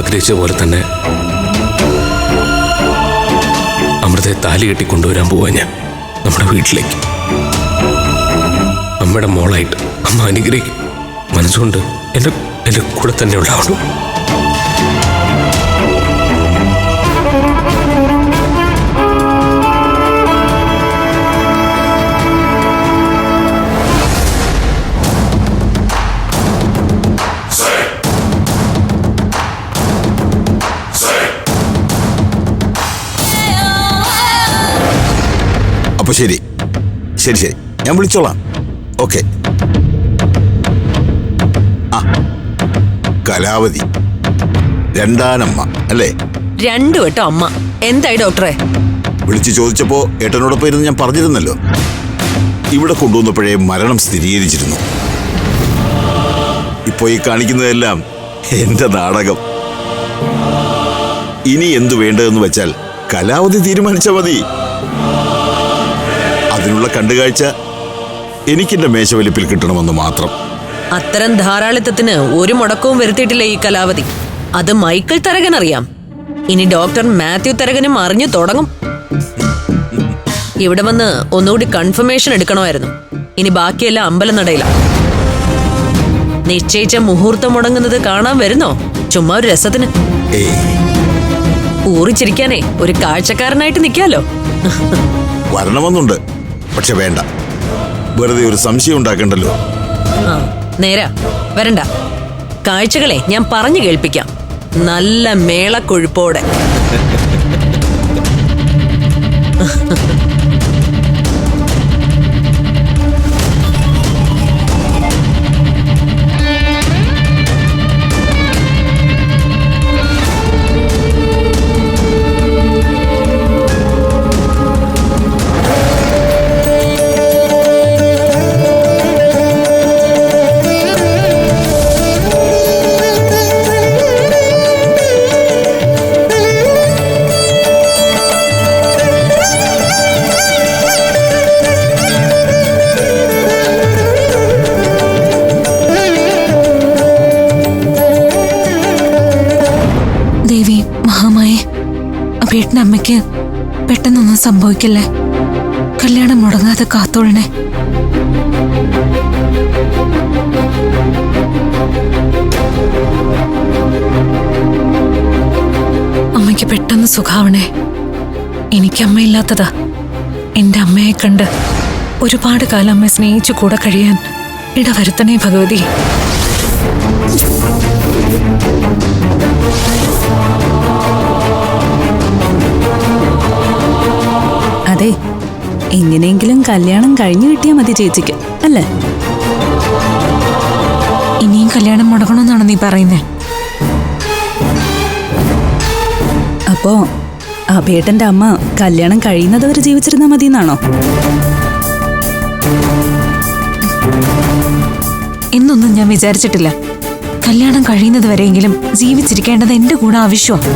ആഗ്രഹിച്ച പോലെ തന്നെ അമൃതയെ താലി കെട്ടി കൊണ്ടുവരാൻ പോവാ ഞാൻ നമ്മുടെ വീട്ടിലേക്ക്. അമ്മയുടെ മോളായിട്ട് അമ്മ അനുഗ്രഹിക്കും. മനസ്സുകൊണ്ട് എന്റെ എന്റെ കൂടെ തന്നെ ഉണ്ടാവണം. അപ്പൊ ശരി. ശരി ശരി. ഞാൻ വിളിച്ചോളാം. ഓക്കെ. ആ കലാവതി. രണ്ടാനമ്മ അല്ലേ? രണ്ടു വട്ടം അമ്മ. എന്തായി ഡോക്ടറെ? വിളിച്ചു ചോദിച്ചപ്പോ ഏട്ടനോടൊപ്പം ഇരുന്ന് ഞാൻ പറഞ്ഞിരുന്നല്ലോ. ഇവിടെ കൊണ്ടുവന്നപ്പോഴേ മരണം സ്ഥിരീകരിച്ചിരുന്നു. ഇപ്പോ ഈ കാണിക്കുന്നതെല്ലാം എന്റെ നാടകം. ഇനി എന്തു വേണ്ടതെന്ന് വെച്ചാൽ കലാവധി തീരുമാനിച്ച മതി. കണ്ടുകാഴ്ച എനിക്കിന്റെ മേശവലിപ്പിൽ കിട്ടണമെന്ന് മാത്രം. അത്തരം ധാരാളിത്തത്തിന് ഒരു മുടക്കവും വരുത്തിയിട്ടില്ല ഈ കലാവധി അത് മൈക്കിൾ തരകൻ അറിയാം ഇനി ഡോക്ടർ മാത്യു തരകനും അറിഞ്ഞു തുടങ്ങും. ഇവിടെ വന്ന് ഒന്നുകൂടി കൺഫർമേഷൻ എടുക്കണമായിരുന്നു. ഇനി ബാക്കിയെല്ലാം അമ്പലം അമ്പലനടയിലാണ് നിശ്ചയിച്ച മുഹൂർത്തം മുടങ്ങുന്നത് കാണാൻ വരുന്നോ? ചുമ്മാ ഒരു രസത്തിന്. ഊറിച്ചിരിക്കാനേ ഒരു കാഴ്ചക്കാരനായിട്ട് നിൽക്കാലോ. വരണമെന്നുണ്ട്. പക്ഷെ വേണ്ട. വെറുതെ ഒരു സംശയം ഉണ്ടാക്കണ്ടല്ലോ. ആ നേരാ. വരണ്ട. കാഴ്ചകളെ ഞാൻ പറഞ്ഞു കേൾപ്പിക്കാം. നല്ല മേളക്കൊഴുപ്പോടെ. അപ്പേട്ടന്റെ അമ്മയ്ക്ക് പെട്ടെന്നൊന്നും സംഭവിക്കില്ലേ? കല്യാണം മുടങ്ങാതെ കാത്തോളണേ അമ്മയ്ക്ക് പെട്ടെന്ന് സുഖാവണേ. എനിക്ക് അമ്മയില്ലാത്തതാ എന്റെ അമ്മയെ കണ്ട് ഒരുപാട് കാലം അമ്മയെ സ്നേഹിച്ചു കൂടെ കഴിയാൻ ഇടവരുത്തണേ ഭഗവതി. അതെ. എങ്ങനെയെങ്കിലും കല്യാണം കഴിഞ്ഞു കിട്ടിയാൽ മതി ചേച്ചിക്ക്. അല്ലേ? ഇനിയും കല്യാണം മുടങ്ങണമെന്നാണ് നീ പറയുന്നത് അപ്പോ അഭേട്ടന്റെ അമ്മ കല്യാണം കഴിയുന്നത് വരെ ജീവിച്ചിരുന്നാ മതി എന്നാണോ എന്നൊന്നും ഞാൻ വിചാരിച്ചിട്ടില്ല. കല്യാണം കഴിയുന്നത് വരെയെങ്കിലും ജീവിച്ചിരിക്കേണ്ടത് എന്റെ കൂടെ ആവശ്യമാണ്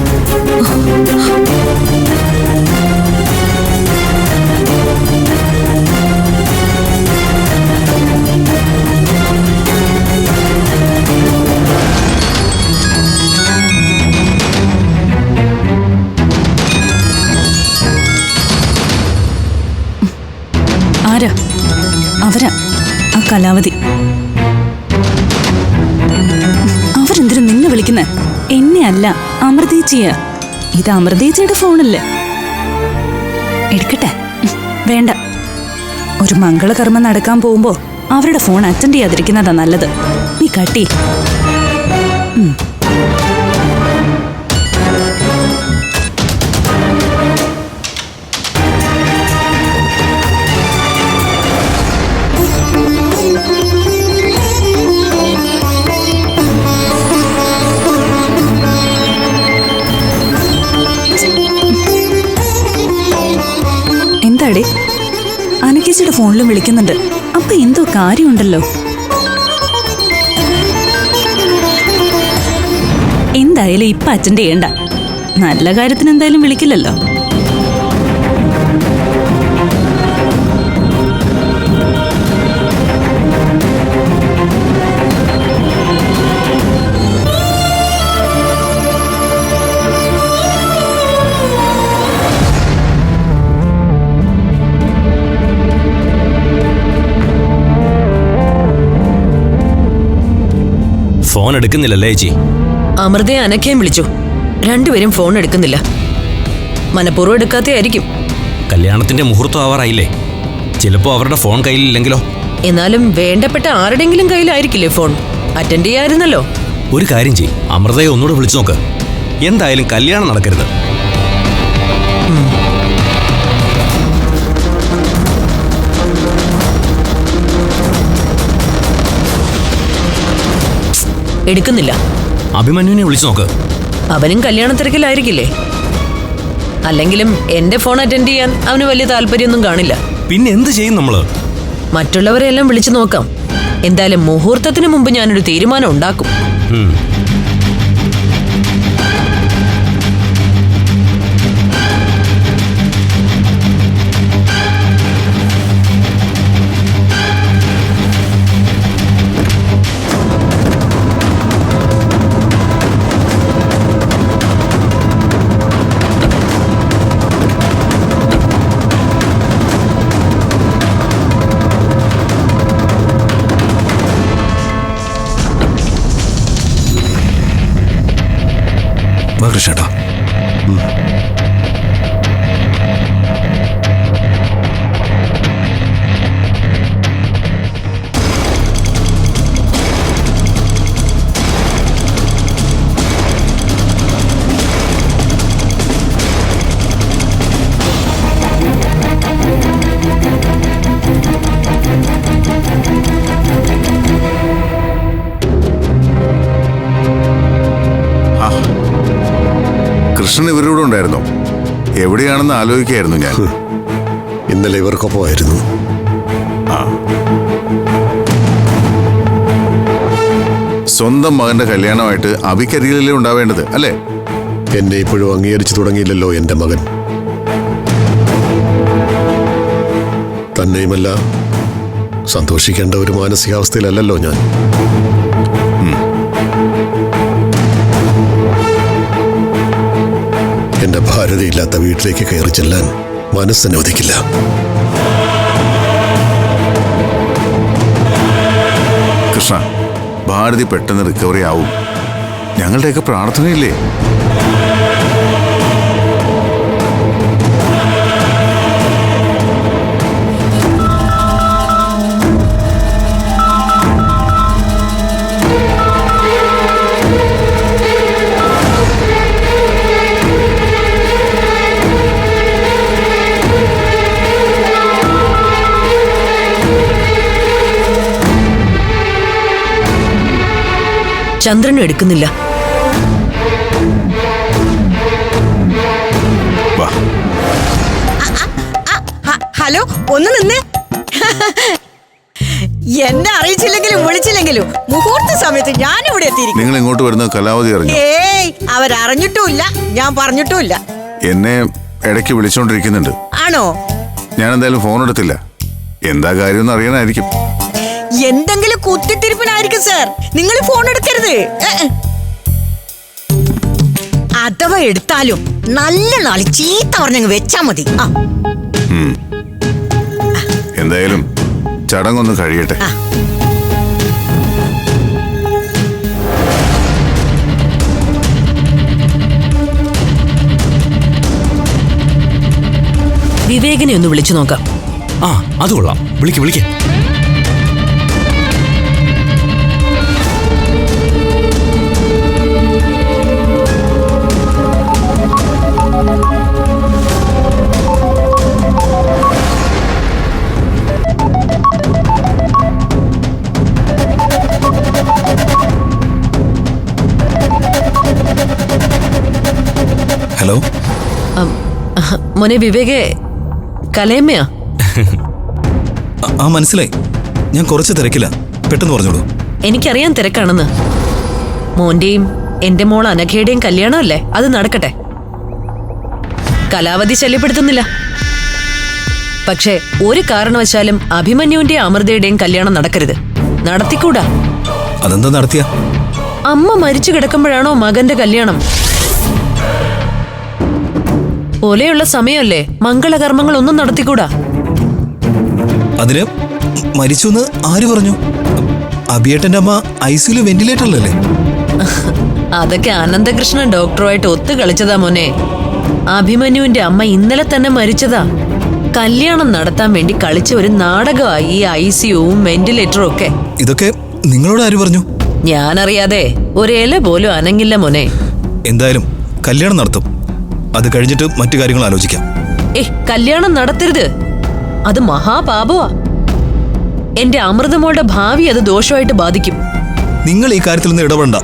അവരാ ആ കലാവതി. അവരെന്തിനു നിന്നെ വിളിക്കുന്നേ? എന്നെ അല്ല അമൃതേച്ചിയ ഇത് അമൃതേച്ചിയുടെ ഫോണല്ലേ. എടുക്കട്ടെ. വേണ്ട. ഒരു മംഗളകർമ്മം നടക്കാൻ പോകുമ്പോ അവരുടെ ഫോൺ അറ്റൻഡ് ചെയ്യാതിരിക്കുന്നതാ നല്ലത്. നീ കട്ടി. ഫോണിലും വിളിക്കുന്നുണ്ട്. അപ്പൊ എന്തോ കാര്യമുണ്ടല്ലോ. എന്തായാലും ഇപ്പൊ അറ്റൻഡ് ചെയ്യണ്ട. നല്ല കാര്യത്തിന് എന്തായാലും വിളിക്കില്ലല്ലോ. ഫോൺ എടുക്കുന്നില്ലല്ലേ ചേച്ചി? അമൃതയെ അനക്കയും വിളിച്ചു. രണ്ടുപേരും ഫോൺ എടുക്കുന്നില്ല മനഃപൂർവം എടുക്കാത്തയായിരിക്കും. കല്യാണത്തിന്റെ മുഹൂർത്തം ആവാറായില്ലേ? ചിലപ്പോ അവരുടെ ഫോൺ കയ്യിലില്ലെങ്കിലോ? എന്നാലും വേണ്ടപ്പെട്ട ആരുടെങ്കിലും കയ്യിലായിരിക്കില്ലേ ഫോൺ? അറ്റൻഡ് ചെയ്യായിരുന്നല്ലോ. ഒരു കാര്യം ചെയ് അമൃതയെ ഒന്നുകൂടെ വിളിച്ചു നോക്ക്. എന്തായാലും കല്യാണം നടക്കരുത്. എടുക്കുന്നില്ല. അഭിമന്യുവിനെ വിളിച്ചു നോക്ക്. അവനും കല്യാണ തിരക്കിലായിരിക്കില്ലേ? അല്ലെങ്കിലും എന്റെ ഫോൺ അറ്റൻഡ് ചെയ്യാൻ അവന് വലിയ താല്പര്യമൊന്നും കാണില്ല. പിന്നെ എന്ത് ചെയ്യും നമ്മൾ? മറ്റുള്ളവരെ എല്ലാം വിളിച്ചു നോക്കാം. എന്തായാലും മുഹൂർത്തത്തിന് മുമ്പ് ഞാനൊരു തീരുമാനം ഉണ്ടാക്കും. ഉം. കൃഷ്ണൻ ഇവരുടെ ഉണ്ടായിരുന്നോ. എവിടെയാണെന്ന് ആലോചിക്കായിരുന്നു ഞാൻ. ഇന്നലെ ഇവർക്കൊപ്പമായിരുന്നു. സ്വന്തം മകന്റെ കല്യാണമായിട്ട് അഭിക്കരികിലല്ലേ ഉണ്ടാവേണ്ടത് അല്ലേ? എന്നെ ഇപ്പോഴും അംഗീകരിച്ചു തുടങ്ങിയില്ലല്ലോ എന്റെ മകൻ. തന്നെയുമല്ല സന്തോഷിക്കേണ്ട ഒരു മാനസികാവസ്ഥയിലല്ലല്ലോ ഞാൻ. എന്റെ ഭാരതയില്ലാത്ത വീട്ടിലേക്ക് കയറി ചെല്ലാൻ മനസ്സനുവദിക്കില്ല കൃഷ്ണ ഭാരതി പെട്ടെന്ന് റിക്കവറി ആവും. ഞങ്ങളുടെയൊക്കെ പ്രാർത്ഥനയില്ലേ? ചന്ദ്രനും എടുക്കുന്നില്ല. വാ. ഹലോ ഒന്ന് നിന്ന്. എന്നെ അറിയിച്ചില്ലെങ്കിലും വിളിച്ചില്ലെങ്കിലും മുഹൂർത്ത സമയത്ത് ഞാൻ ഇവിടെ എത്തിയിരിക്കും. നിങ്ങൾ ഇങ്ങോട്ട് വരുന്ന കലാവധി അറിഞ്ഞു? ഏയ് അവരറിഞ്ഞിട്ടുമില്ല. ഞാൻ പറഞ്ഞിട്ടുമില്ല. എന്നെ ഇടയ്ക്ക് വിളിച്ചോണ്ടിരിക്കുന്നുണ്ട്. ആണോ? ഞാൻ എന്തായാലും ഫോൺ എടുത്തില്ല. എന്താ കാര്യം അറിയാനായിരിക്കും എന്തെങ്കിലും കുത്തിത്തിരിപ്പിനായിരിക്കും സർ നിങ്ങൾ ഫോൺ എടുക്കരുത്. അഥവാ എടുത്താലും നല്ല നാളി ചീത്ത പറഞ്ഞങ്ങ് വെച്ചാ മതി. എന്തായാലും ചടങ്ങൊന്ന് കഴിയട്ടെ. വിവേകനെ ഒന്ന് വിളിച്ചു നോക്കാം. ആ അത് കൊള്ളാം. വിളിക്ക് വിളിക്ക്. മോനെ വിവേകെ കലയമ്മയാ ആ- മനസ്സിലായി. ഞാൻ കുറച്ച് തിരക്കില്ല പെട്ടെന്ന് പറഞ്ഞോളൂ. എനിക്കറിയാൻ തിരക്കാണെന്ന്. മോന്റെയും എന്റെ മോൾ അനഘയുടെയും കല്യാണമല്ലേ? അത് നടക്കട്ടെ. കലാവധി ശല്യപ്പെടുത്തുന്നില്ല. പക്ഷേ ഒരു കാരണവശാലും അഭിമന്യുവിന്റെയും അമൃതയുടെയും കല്യാണം നടക്കരുത്. നടത്തിക്കൂടാ. അതെന്താ നടത്തിയ? അമ്മ മരിച്ചു കിടക്കുമ്പോഴാണോ മകന്റെ കല്യാണം? പോലെയുള്ള സമയമല്ലേ? മംഗളകർമ്മങ്ങൾ ഒന്നും നടത്തിക്കൂടാ? അതിന് മരിച്ചു എന്ന് ആര് പറഞ്ഞു? അബിയേട്ടന്റെ അമ്മ ഐ സിയുൽ വെന്റിലേറ്ററിലല്ലേ? അതൊക്കെ അനന്തകൃഷ്ണൻ ഡോക്ടറുമായിട്ട് ഒത്തു കളിച്ചതാ മോനെ. അഭിമന്യുവിന്റെ അമ്മ ഇന്നലെ തന്നെ മരിച്ചതാ. കല്യാണം നടത്താൻ വേണ്ടി കളിച്ച ഒരു നാടകമായി ഈ ഐ സിയുവും വെന്റിലേറ്ററും ഒക്കെ. ഇതൊക്കെ നിങ്ങളോട് ആര് പറഞ്ഞു? ഞാനറിയാതെ ഒരേല പോലും അനങ്ങില്ല മോനെ. എന്തായാലും കല്യാണം നടത്തും. അത് കഴിഞ്ഞിട്ട് മറ്റു കാര്യങ്ങൾ ആലോചിക്കാം. ഏ കല്യാണം നടത്തരുത്. അത് മഹാപാപമാ എന്റെ അമൃതമോളുടെ ഭാവി അത് ദോഷമായിട്ട് ബാധിക്കും. നിങ്ങൾ ഈ കാര്യത്തിൽ നിന്ന് ഇടപെടണ്ട.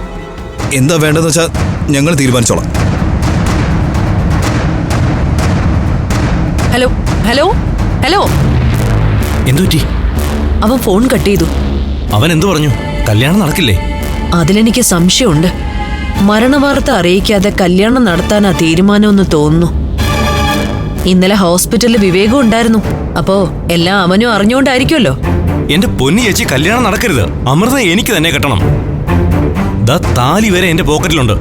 എന്താ വേണ്ടതെന്ന് വെച്ചാൽ ഞങ്ങൾ തീരുമാനിച്ചോളാം. Hello hello hello. എന്തുപറ്റി അവൻ ഫോൺ കട്ട് ചെയ്തു. അവൻ എന്തു പറഞ്ഞു? കല്യാണം നടക്കില്ലേ? അതിലെനിക്ക് സംശയമുണ്ട്. മരണവാർത്ത അറിയിക്കാതെ കല്യാണം നടത്താനാ തീരുമാനമെന്ന് തോന്നുന്നു. ഇന്നലെ ഹോസ്പിറ്റലിൽ വിവേകം ഉണ്ടായിരുന്നു. അപ്പോ എല്ലാം അവനും അറിഞ്ഞുകൊണ്ടായിരിക്കുമല്ലോ. എന്റെ പൊന്നി ചേച്ചി കല്യാണം നടക്കരുത്. അമൃത എനിക്ക് തന്നെ കെട്ടണം. ദാ താലി വരെ എന്റെ പോക്കറ്റിലുണ്ട്.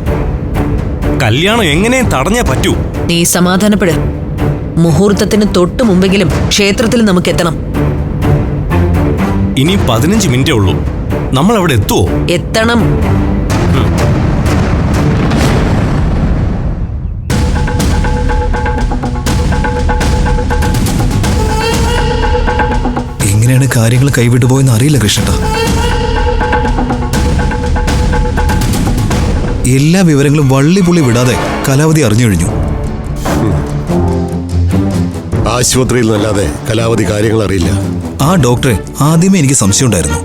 കല്യാണം എങ്ങനെയും തടഞ്ഞേ പറ്റൂ. നീ സമാധാനപ്പെട്. മുഹൂർത്തത്തിന് തൊട്ട് മുമ്പെങ്കിലും ക്ഷേത്രത്തിൽ നമുക്ക് എത്തണം. ഇനി പതിനഞ്ച് മിനിറ്റേ ഉള്ളൂ. നമ്മൾ അവിടെ എത്തുവോ? എത്തണം. എങ്ങനെയാണ് കാര്യങ്ങൾ കൈവിട്ടു പോയെന്ന് അറിയില്ല കൃഷ്ണ എല്ലാ വിവരങ്ങളും വള്ളി പുള്ളി വിടാതെ കലാവധി അറിഞ്ഞു കഴിഞ്ഞു. ആശുപത്രിയിൽ നിന്നല്ലാതെ കലാവധി കാര്യങ്ങൾ അറിയില്ല. ആ ഡോക്ടറെ ആദ്യമേ എനിക്ക് സംശയമുണ്ടായിരുന്നു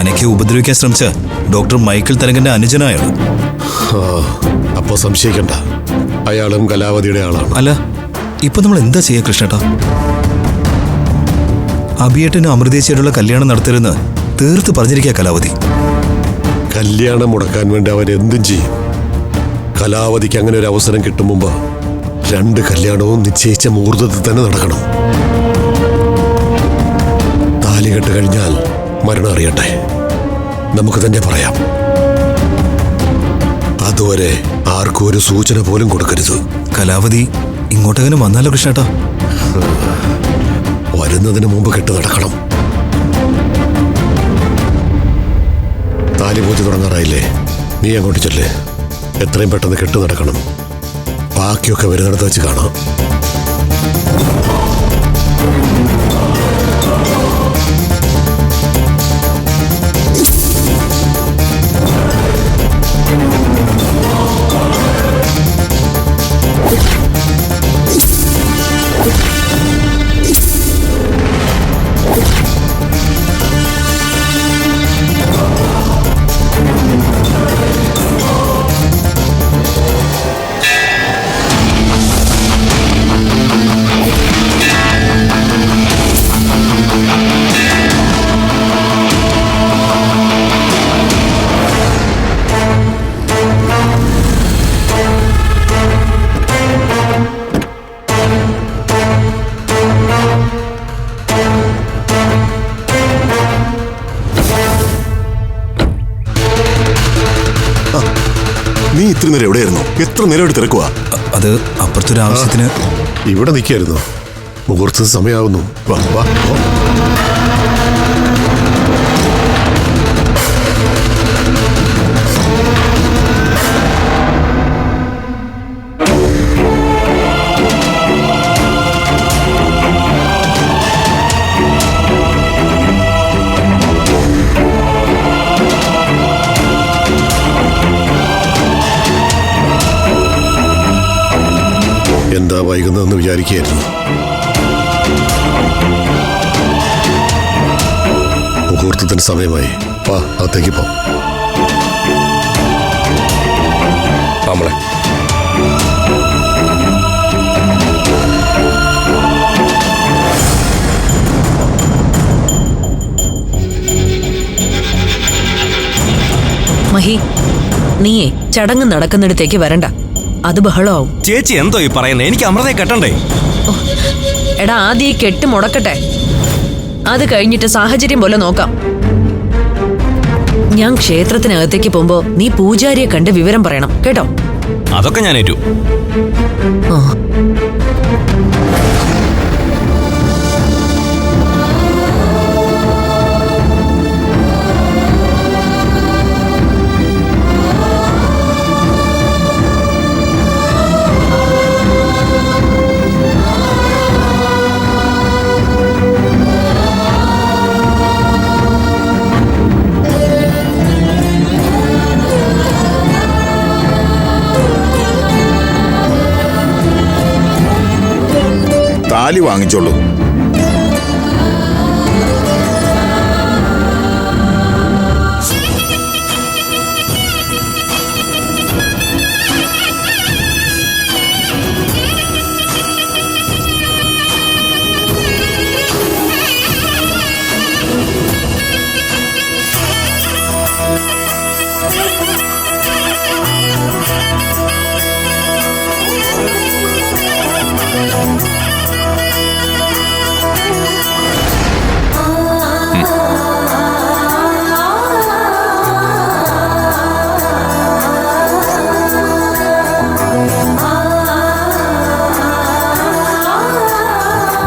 അനയ്ക്ക് ഉപദ്രവിക്കാൻ ശ്രമിച്ച ഡോക്ടർ മൈക്കിൾ തരങ്കന്റെ അനുജനായാണ്. അപ്പോ സംശയിക്കണ്ട. അയാളും കലാവധിയുടെ ആളാണ്. അല്ല ഇപ്പൊ നമ്മൾ എന്താ ചെയ്യാ കൃഷ്ണേട്ടാ? അഭിയേട്ടനും അമൃതേശ്വരുള്ള കല്യാണം നടത്തരുന്ന് തീർത്ത് പറഞ്ഞിരിക്കുക കലാവതി. കല്യാണം മുടക്കാൻ വേണ്ടി അവൻ എന്തും ചെയ്യും. കലാവതിക്ക് അങ്ങനെ ഒരു അവസരം കിട്ടും മുമ്പ് രണ്ട് കല്യാണവും നിശ്ചയിച്ച മുഹൂർത്തത്തിൽ തന്നെ നടക്കണം. താലികെട്ട് കഴിഞ്ഞാൽ മരണം അറിയട്ടെ. നമുക്ക് തന്നെ പറയാം. അതുവരെ ആർക്കും ഒരു സൂചന പോലും കൊടുക്കരുത്. കലാവതി ഇങ്ങോട്ടെങ്ങനെ വന്നാലോ കൃഷ്ണേട്ടാ? വരുന്നതിന് മുമ്പ് കെട്ട് നടക്കണം. താലി പൂജ തുടങ്ങാറായില്ലേ? നീ അങ്ങോട്ട് ചെല്ലേ. എത്രയും പെട്ടെന്ന് കെട്ട് നടക്കണം. ബാക്കിയൊക്കെ വരുന്നിടത്ത് വെച്ച് കാണാം. നേരം എവിടെയായിരുന്നു? എത്ര നേരം തിരക്കുവാ തിരക്കുക അത് അപ്പുറത്തൊരു ആവശ്യത്തിന് ഇവിടെ നിൽക്കായിരുന്നു. മുഹൂർത്ത സമയമാവുന്നു. വാ വാ. എന്താ വൈകുന്നതെന്ന് വിചാരിക്കുകയായിരുന്നു. മുഹൂർത്തത്തിന് സമയമായി. വാ അകത്തേക്ക് പോ. നമ്മളെ മഹി നീയേ ചടങ്ങ് നടക്കുന്നിടത്തേക്ക് വരണ്ട. അത് ബഹളമാവും ചേച്ചി എന്തോ ഈ പറയുന്നത് എനിക്ക് അമൃതയെ കെട്ടണ്ടേ? എടാ ആദ്യം ഈ കെട്ട് മുടക്കട്ടെ. അത് കഴിഞ്ഞിട്ട് സാഹചര്യം പോലെ നോക്കാം. ഞാൻ ക്ഷേത്രത്തിനകത്തേക്ക് പോകുമ്പോ നീ പൂജാരിയെ കണ്ട് വിവരം പറയണം കേട്ടോ? അതൊക്കെ ഞാൻ ഏറ്റു. ആ. താലി വാങ്ങിച്ചോളൂ.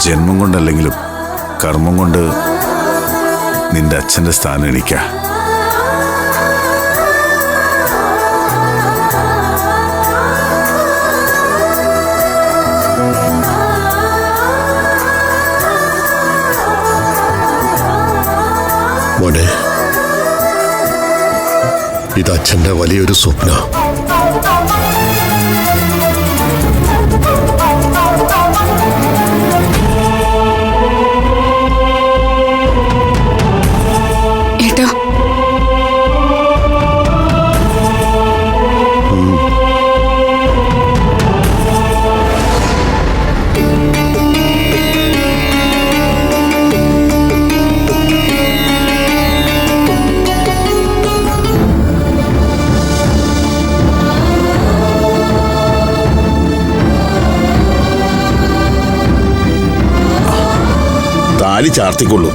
ജന്മം കൊണ്ടല്ലെങ്കിലും കർമ്മം കൊണ്ട് നിന്റെ അച്ഛന്റെ സ്ഥാനം എനിക്കാ. മോനെ ഇത് അച്ഛന്റെ വലിയൊരു സ്വപ്ന. ചാർത്തിക്കൊള്ളൂ.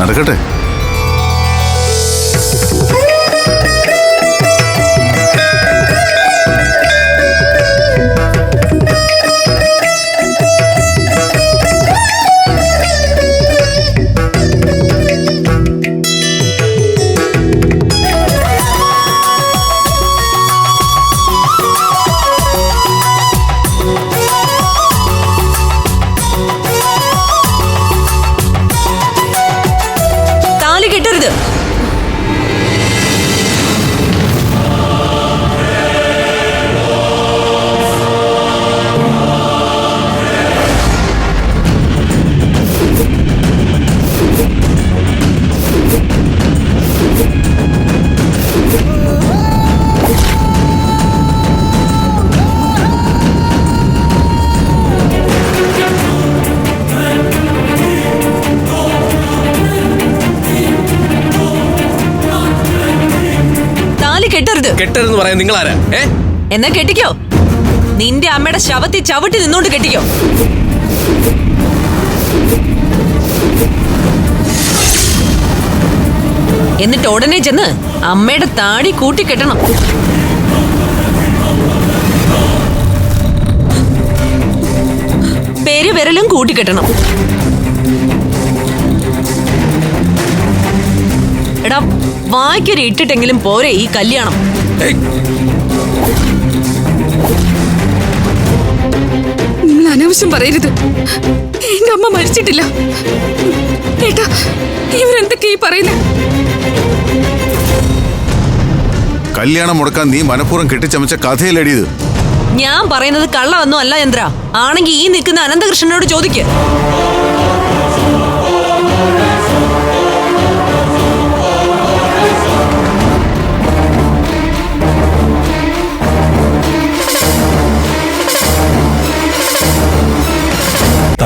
നടക്കട്ടെ. നിങ്ങൾ ആരാ ഏ? എന്നാ കെട്ടിക്കോ. നിന്റെ അമ്മയുടെ ശവത്തിൽ ചവിട്ടി നിന്നോണ്ട് കെട്ടിക്കോ. എന്നിട്ട് ഉടനെ ചെന്ന് അമ്മയുടെ താടി കൂട്ടിക്കെട്ടണം പെരുവിരലും കൂട്ടിക്കെട്ടണം എടാ വായ്ക്കൊരു ഇട്ടിട്ടെങ്കിലും പോരെ ഈ കല്യാണം. നിങ്ങൾ അനാവശ്യം പറയരുത്. എന്റെ അമ്മ മരിച്ചിട്ടില്ല. ഏട്ടാ ഇവരെന്തൊക്കെയാ ഈ പറയുന്നത് കല്യാണം മുടക്കാൻ നീ മനഃപൂർവം കെട്ടിച്ചമച്ച കഥയിലടിയത് ഞാൻ പറയുന്നത് കള്ളമൊന്നും അല്ല ചന്ദ്ര. ആണെങ്കിൽ ഈ നിൽക്കുന്ന അനന്തകൃഷ്ണനോട് ചോദിക്ക്.